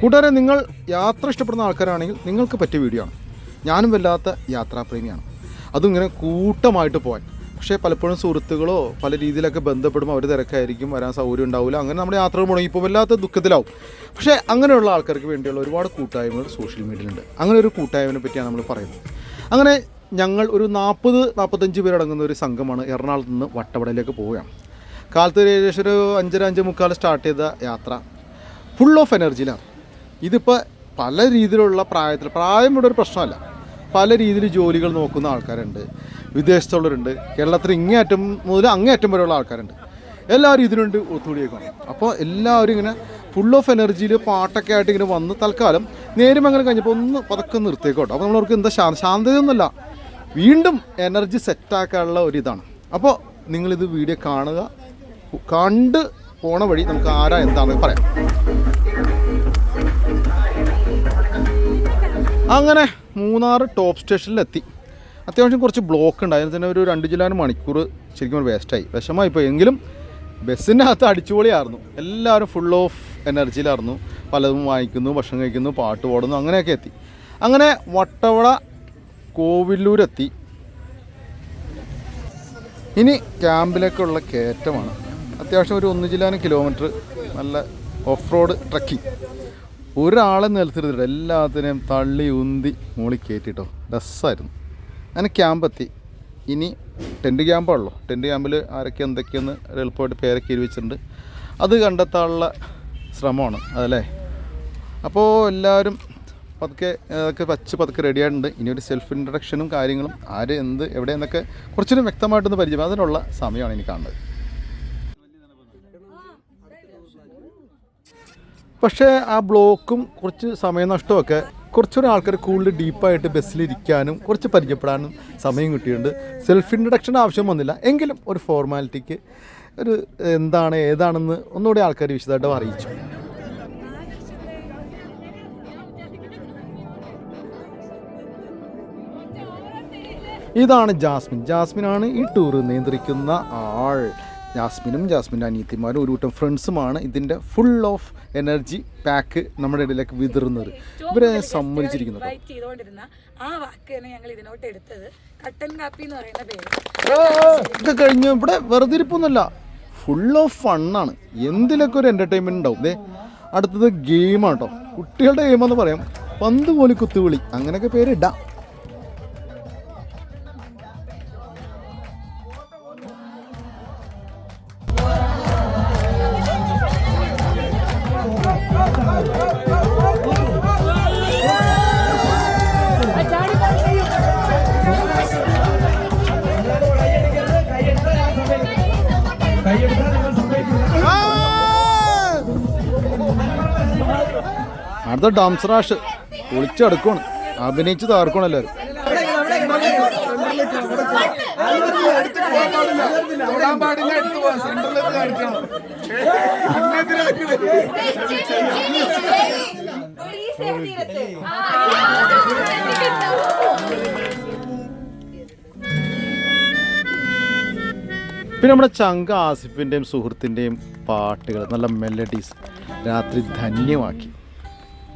കൂട്ടുകാരെ നിങ്ങൾ യാത്ര ഇഷ്ടപ്പെടുന്ന ആൾക്കാരാണെങ്കിൽ നിങ്ങൾക്ക് പറ്റിയ വീഡിയോ ആണ്. ഞാനും വല്ലാത്ത യാത്രാപ്രേമിയാണ്. അതും ഇങ്ങനെ കൂട്ടമായിട്ട് പോകാൻ പക്ഷേ പലപ്പോഴും സുഹൃത്തുക്കളോ പല രീതിയിലൊക്കെ ബന്ധപ്പെടുമ്പോൾ അവർ തിരക്കായിരിക്കും വരാൻ സൗകര്യം ഉണ്ടാവില്ല അങ്ങനെ നമ്മുടെ യാത്രകൾ മുടങ്ങി ഇപ്പോൾ വല്ലാത്ത ദുഃഖത്തിലാവും. പക്ഷേ അങ്ങനെയുള്ള ആൾക്കാർക്ക് വേണ്ടിയുള്ള ഒരുപാട് കൂട്ടായ്മകൾ സോഷ്യൽ മീഡിയയിലുണ്ട് അങ്ങനെ ഒരു കൂട്ടായ്മയെ പറ്റിയാണ് നമ്മൾ പറയുന്നത്. അങ്ങനെ ഞങ്ങൾ ഒരു നാൽപ്പത് നാൽപ്പത്തഞ്ച് പേരടങ്ങുന്ന ഒരു സംഘമാണ് എറണാകുളത്ത് നിന്ന് വട്ടവടയിലേക്ക് പോവുകയാണ്. കാലത്ത് ഏകദേശം ഒരു അഞ്ചര അഞ്ച് മുക്കാൽ സ്റ്റാർട്ട് ചെയ്ത യാത്ര. ഫുൾ ഓഫ് എനർജിയിലാണ് ഇതിപ്പോൾ പല രീതിയിലുള്ള പ്രായത്തിൽ പ്രായം ഇവിടെ ഒരു പ്രശ്നമല്ല. പല രീതിയിൽ ജോലികൾ നോക്കുന്ന ആൾക്കാരുണ്ട് വിദേശത്തുള്ളവരുണ്ട് കേരളത്തിൽ ഇങ്ങേയറ്റം മുതൽ അങ്ങേയറ്റം വരെയുള്ള ആൾക്കാരുണ്ട്. എല്ലാവരും ഇതിനുണ്ട് ഒത്തുകൂടിയേക്കാണ് അപ്പോൾ എല്ലാവരും ഇങ്ങനെ ഫുൾ ഓഫ് എനർജിയിൽ പാട്ടൊക്കെ ആയിട്ട് ഇങ്ങനെ വന്ന് തൽക്കാലം നേരം അങ്ങനെ കഴിഞ്ഞപ്പോൾ ഒന്ന് പതക്കം നിർത്തിയേക്കോട്ടെ. അപ്പോൾ നമ്മളവർക്ക് എന്താ ശാന്ത ശാന്തതയൊന്നുമല്ല. വീണ്ടും എനർജി സെറ്റാക്കാനുള്ള ഒരിതാണ്. അപ്പോൾ നിങ്ങളിത് വീഡിയോ കാണുക കണ്ട് പോണ വഴി നമുക്ക് ആരാ എന്താണെന്ന് പറയാം. അങ്ങനെ മൂന്നാർ ടോപ്പ് സ്റ്റേഷനിലെത്തി അത്യാവശ്യം കുറച്ച് ബ്ലോക്ക് ഉണ്ട്. അതിന് തന്നെ ഒരു രണ്ട് ജില്ലാനും മണിക്കൂർ ശരിക്കും വേസ്റ്റായി വിഷമായി പോയി. എങ്കിലും ബസ്സിന്റെ അകത്ത് അടിച്ചുപൊളിയായിരുന്നു. എല്ലാവരും ഫുൾ ഓഫ് എനർജിയിലായിരുന്നു പലതും വാങ്ങിക്കുന്നു ഭക്ഷണം കഴിക്കുന്നു പാട്ട് പാടുന്നു അങ്ങനെയൊക്കെ എത്തി. അങ്ങനെ വട്ടവട കോവിലൂരെത്തി. ഇനി ക്യാമ്പിലേക്കുള്ള കയറ്റമാണ്. അത്യാവശ്യം ഒരു ഒന്ന് ജില്ലാനും കിലോമീറ്റർ നല്ല ഓഫ് റോഡ് ട്രക്കിംഗ് ഒരാളെ നിലത്തിരുത്തിട്ട് എല്ലാത്തിനെയും തള്ളി ഉന്തി മുകളിൽ കയറ്റിട്ടോ. രസമായിരുന്നു അങ്ങനെ ക്യാമ്പെത്തി ഇനി ടെന്റ് ക്യാമ്പാണല്ലോ ടെന്റ് ക്യാമ്പിൽ ആരൊക്കെ എന്തൊക്കെയെന്ന് എളുപ്പമായിട്ട് പേരൊക്കെ ഇരുവിച്ചിട്ടുണ്ട് വെച്ചിട്ടുണ്ട് അത് കണ്ടെത്താനുള്ള ശ്രമമാണ്. അതല്ലേ? അപ്പോൾ എല്ലാവരും പതുക്കെ അതൊക്കെ വച്ച് പതുക്കെ റെഡി ആയിട്ടുണ്ട്. ഇനി ഒരു സെൽഫ് ഇൻട്രഡക്ഷനും കാര്യങ്ങളും ആര് എന്ത് എവിടെ എന്നൊക്കെ കുറച്ചുകൂടി വ്യക്തമായിട്ടൊന്ന് പരിചയം അതിനുള്ള സമയമാണ് ഇനി കാണുന്നത്. പക്ഷേ ആ ബ്ലോക്കും കുറച്ച് സമയനഷ്ടമൊക്കെ കുറച്ചുകൂടി ആൾക്കാർ കൂടുതൽ ഡീപ്പായിട്ട് ബസ്സിലിരിക്കാനും കുറച്ച് പരിചയപ്പെടാനും സമയം കിട്ടിയിട്ടുണ്ട്. സെൽഫ് ഇൻട്രഡക്ഷൻ ആവശ്യം വന്നില്ല. എങ്കിലും ഒരു ഫോർമാലിറ്റിക്ക് ഒരു എന്താണ് ഏതാണെന്ന് ഒന്നുകൂടി ആൾക്കാർ വിശദമായിട്ട് അറിയിച്ചു. ഇതാണ് ജാസ്മിൻ. ജാസ്മിനാണ് ഈ ടൂർ നിയന്ത്രിക്കുന്ന ആൾ. ജാസ്മിനും ജാസ്മിന്റെ അനിയത്തിമാരും ഒരു കൂട്ടം ഫ്രണ്ട്സുമാണ് ഇതിന്റെ ഫുൾ ഓഫ് എനർജി പാക്ക് നമ്മുടെ ഇടയിലേക്ക് വിതറുന്നത്. ഇവരെ സമ്മതിച്ചിരിക്കുന്നത് ആ വാക്ക് തന്നെ ഞങ്ങൾ ഇതിനോട്ട് എടുത്തത് കട്ടൻ കാപ്പി എന്ന് പറയുന്ന പേര്. ഇത് കഴിഞ്ഞ് ഇവിടെ വെറുതെ ഇരിപ്പൊന്നുമല്ല. ഫുൾ ഓഫ് ഫണ്ണാണ് എന്തിലൊക്കെ ഒരു എന്റർടൈൻമെന്റ് ഉണ്ടാവും? ദേ അടുത്തത് ഗെയിമാണ് കേട്ടോ കുട്ടികളുടെ ഗെയിമെന്ന് പറയാം. പന്ത് പോലെ കുത്തുവിളി. അങ്ങനെയൊക്കെ പേരിടാം. അടുത്ത ഡംസറാഷ് പൊളിച്ചെടുക്കണം അഭിനയിച്ച് താർക്കണം എല്ലാവരും. പിന്നെ നമ്മുടെ ചങ്ക ആസിഫിന്റെയും സുഹൃത്തിന്റെയും പാട്ടുകൾ നല്ല മെലഡീസ് രാത്രി ധന്യമാക്കി.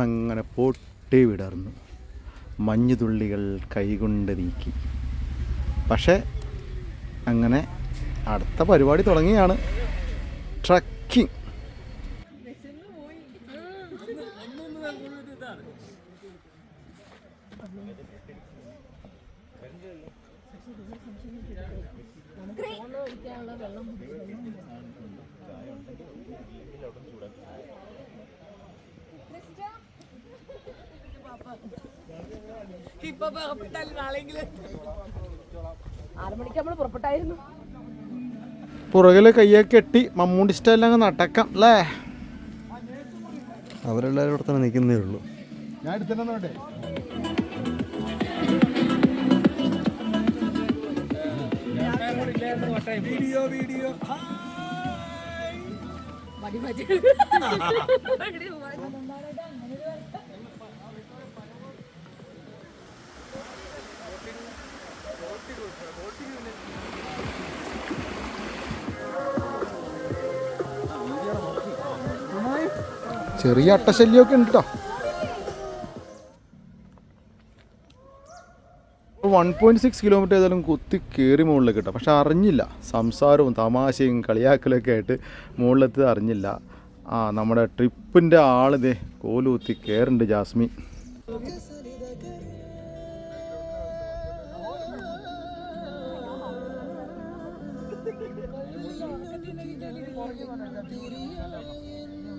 അങ്ങനെ പൊട്ടി വിടർന്നു. മഞ്ഞുതുള്ളികൾ കൈകൊണ്ട് നീക്കി. പക്ഷേ അങ്ങനെ അടുത്ത പരിപാടി തുടങ്ങിയാണ്. ട്രക്കിംഗ് ഇപ്പൊ പുറപ്പെട്ടാലും നാളെങ്കിലും ആറ് മണിക്ക് നമ്മൾ പുറപ്പെട്ടായിരുന്നു. പുറകിൽ കയ്യൊക്കെ കെട്ടി മമ്മൂണ്ടി സ്റ്റൈലിൽ അങ്ങ് നടക്കാം അല്ലേ? അവരെല്ലാവരും ഇവിടെ തന്നെ നിൽക്കുന്നേ ഉള്ളൂ. ഞാൻ എടുത്തിട്ടുണ്ടേ മടി മതി ചെറിയ അട്ടശല്യമൊക്കെ ഉണ്ട് കേട്ടോ വൺ പോയിന്റ് സിക്സ് കിലോമീറ്റർ ഏതായാലും കുത്തി കയറി മുകളിലേക്ക് കേട്ടോ. പക്ഷെ അറിഞ്ഞില്ല. സംസാരവും തമാശയും കളിയാക്കലൊക്കെ ആയിട്ട് മുകളിലെത്തി അറിഞ്ഞില്ല. ആ നമ്മുടെ ട്രിപ്പിന്റെ ആളിതേ കോലുകുത്തി കയറുന്നുണ്ട് ജാസ്മിൻ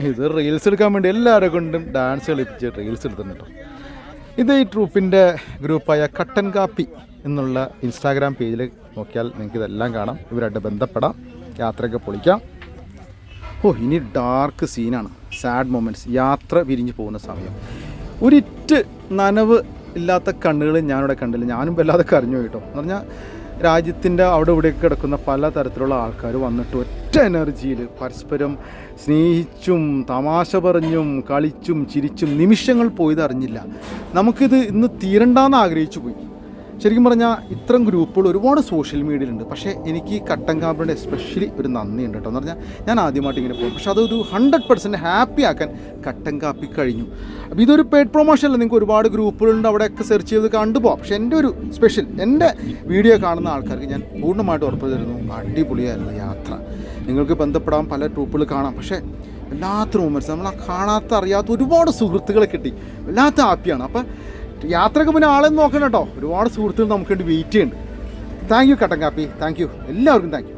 ഇത് റീൽസ് എടുക്കാൻ വേണ്ടി എല്ലാവരെ കൊണ്ടും ഡാൻസ് കളിപ്പിച്ച് റീൽസ് എടുത്തിട്ടുണ്ട് ഇത് ഈ ട്രൂപ്പിന്റെ ഗ്രൂപ്പായ കട്ടൻ കാപ്പി എന്നുള്ള ഇൻസ്റ്റാഗ്രാം പേജിൽ നോക്കിയാൽ നിങ്ങൾക്ക് ഇതെല്ലാം കാണാം. ഇവരായിട്ട് ബന്ധപ്പെടാം. യാത്രയൊക്കെ പൊളിക്കാം. ഓ ഇനി ഡാർക്ക് സീനാണ് സാഡ് മൊമെന്റ്സ് യാത്ര പിരിഞ്ഞു പോകുന്ന സമയം. ഒരിറ്റ് നനവ് ഇല്ലാത്ത കണ്ണുകൾ ഞാനിവിടെ കണ്ടില്ല. ഞാനും വല്ലാതെ കരഞ്ഞു പോയി കേട്ടോ എന്ന് പറഞ്ഞാൽ രാജ്യത്തിന്റെ അവിടെ ഇവിടെ കിടക്കുന്ന പല തരത്തിലുള്ള ആൾക്കാർ വന്നിട്ട് ഒറ്റ എനർജിയിൽ പരസ്പരം സ്നേഹിച്ചും തമാശ പറഞ്ഞും കളിച്ചും ചിരിച്ചും നിമിഷങ്ങൾ പോയതറിഞ്ഞില്ല. നമുക്കിത് ഇന്ന് തീരണ്ടാന്ന് ആഗ്രഹിച്ചു പോയി. ശരിക്കും പറഞ്ഞാൽ ഇത്തരം ഗ്രൂപ്പുകൾ ഒരുപാട് സോഷ്യൽ മീഡിയയിലുണ്ട്. പക്ഷേ എനിക്ക് ഈ കട്ടൻ കാപ്പിയുടെ എസ്പെഷ്യലി ഒരു നന്ദിയുണ്ട് കേട്ടോ. എന്ന് പറഞ്ഞാൽ ഞാൻ ആദ്യമായിട്ട് ഇങ്ങനെ പോകും. പക്ഷേ അതൊരു ഹൺഡ്രഡ് പെർസെന്റ് ഹാപ്പി ആക്കാൻ കട്ടൻ കാപ്പി കഴിഞ്ഞു. അപ്പോൾ ഇതൊരു പേഡ് പ്രൊമോഷൻ അല്ല? നിങ്ങൾക്ക് ഒരുപാട് ഗ്രൂപ്പുകളുണ്ട് അവിടെയൊക്കെ സെർച്ച് ചെയ്ത് കണ്ടുപോകാം പക്ഷേ എന്റെ ഒരു സ്പെഷ്യൽ എന്റെ വീഡിയോ കാണുന്ന ആൾക്കാർക്ക് ഞാൻ പൂർണമായിട്ട് ഉറപ്പ് തരുന്നു. അടിപൊളിയായിരുന്നു യാത്ര. നിങ്ങൾക്ക് ബന്ധപ്പെടാൻ പല ട്രൂപ്പുകൾ കാണാം. പക്ഷേ വല്ലാത്ത മൊമെന്റ്സ് നമ്മൾ കാണാത്ത അറിയാത്ത ഒരുപാട് സുഹൃത്തുക്കളെ കിട്ടി. വല്ലാത്ത ഹാപ്പിയാണ് അപ്പം യാത്രയ്ക്ക് മുന്നേ ആളെ നോക്കണം കേട്ടോ. ഒരുപാട് സുഹൃത്തുക്കൾ നമുക്ക് വേണ്ടി വെയിറ്റ് ചെയ്യുന്നുണ്ട്. താങ്ക് യു കട്ടൻ കാപ്പി. താങ്ക് യു എല്ലാവർക്കും താങ്ക് യു